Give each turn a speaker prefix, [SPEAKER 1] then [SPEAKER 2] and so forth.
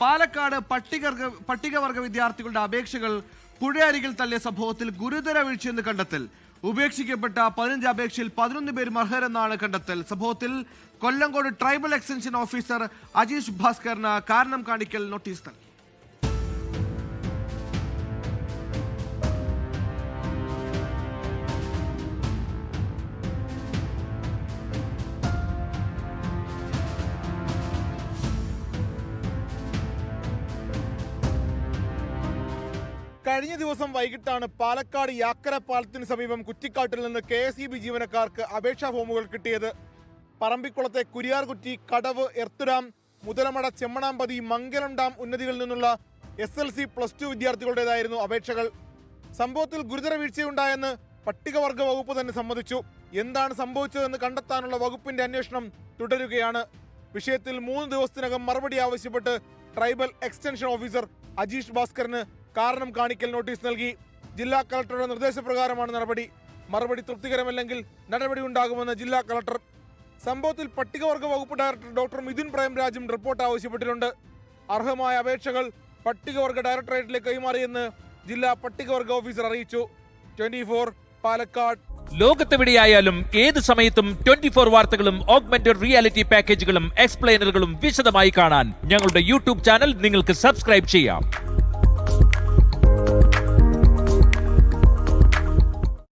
[SPEAKER 1] പാലക്കാട് പട്ടികർഗ പട്ടികവർഗ വിദ്യാർത്ഥികളുടെ അപേക്ഷകൾ പുഴയരികിൽ തള്ളിയ സംഭവത്തിൽ ഗുരുതര വീഴ്ചയെന്ന് കണ്ടെത്തൽ. ഉപേക്ഷിക്കപ്പെട്ട പതിനഞ്ച് അപേക്ഷയിൽ പതിനൊന്ന് പേരും അർഹരെന്നാണ് കണ്ടെത്തൽ. സംഭവത്തിൽ Kollengode tribal extension officer Ajeesh ഭാസ്കറിന് കാരണം കാണിക്കൽ നോട്ടീസ് നൽകി.
[SPEAKER 2] കഴിഞ്ഞ ദിവസം വൈകിട്ടാണ് പാലക്കാട് യാക്കര പാലത്തിന് സമീപം കുറ്റിക്കാട്ടിൽ നിന്ന് കെ എസ് ഇ ബി ജീവനക്കാർക്ക് അപേക്ഷാ ഫോമുകൾ കിട്ടിയത്. പറമ്പിക്കുളത്തെ കുരിയാർകുറ്റി കടവ് എർത്തുരാം മുതലമട ചെമ്മണാമ്പതി മംഗലം ഡാം ഉന്നതികളിൽ നിന്നുള്ള S L C plus two വിദ്യാർത്ഥികളുടേതായിരുന്നു അപേക്ഷകൾ. സംഭവത്തിൽ ഗുരുതര വീഴ്ചയുണ്ടായെന്ന് പട്ടികവർഗ വകുപ്പ് തന്നെ സമ്മതിച്ചു. എന്താണ് സംഭവിച്ചതെന്ന് കണ്ടെത്താനുള്ള വകുപ്പിന്റെ അന്വേഷണം തുടരുകയാണ്. വിഷയത്തിൽ മൂന്ന് ദിവസത്തിനകം മറുപടി ആവശ്യപ്പെട്ട് ട്രൈബൽ എക്സ്റ്റൻഷൻ ഓഫീസർ അജീഷ് ഭാസ്കറിന് കാരണം കാണിക്കൽ നോട്ടീസ് നൽകി. ജില്ലാ കളക്ടറുടെ നിർദ്ദേശപ്രകാരമാണ് നടപടി. മറുപടി തൃപ്തികരമല്ലെങ്കിൽ നടപടി ഉണ്ടാകുമെന്ന് ജില്ലാ കളക്ടർ. സംഭവത്തിൽ പട്ടികവർഗ വകുപ്പ് ഡയറക്ടർ ഡോക്ടർ മിഥുൻ പ്രേംരാജും റിപ്പോർട്ട് ആവശ്യപ്പെട്ടിട്ടുണ്ട്. അർഹമായ അപേക്ഷകൾ പട്ടികവർഗ ഡയറക്ടറേറ്റിലേക്ക് കൈമാറിയെന്ന് ജില്ലാ പട്ടികവർഗ ഓഫീസർ അറിയിച്ചു. ട്വന്റി പാലക്കാട്.
[SPEAKER 3] ലോകത്തെവിടെയായാലും ഏത് സമയത്തും ട്വന്റി ഫോർ വാർത്തകളും ഓഗ്മെന്റഡ് റിയാലിറ്റി പാക്കേജുകളും എക്സ്പ്ലെയിനറുകളും വിശദമായി കാണാൻ ഞങ്ങളുടെ യൂട്യൂബ് ചാനൽ നിങ്ങൾക്ക് സബ്സ്ക്രൈബ് ചെയ്യാം.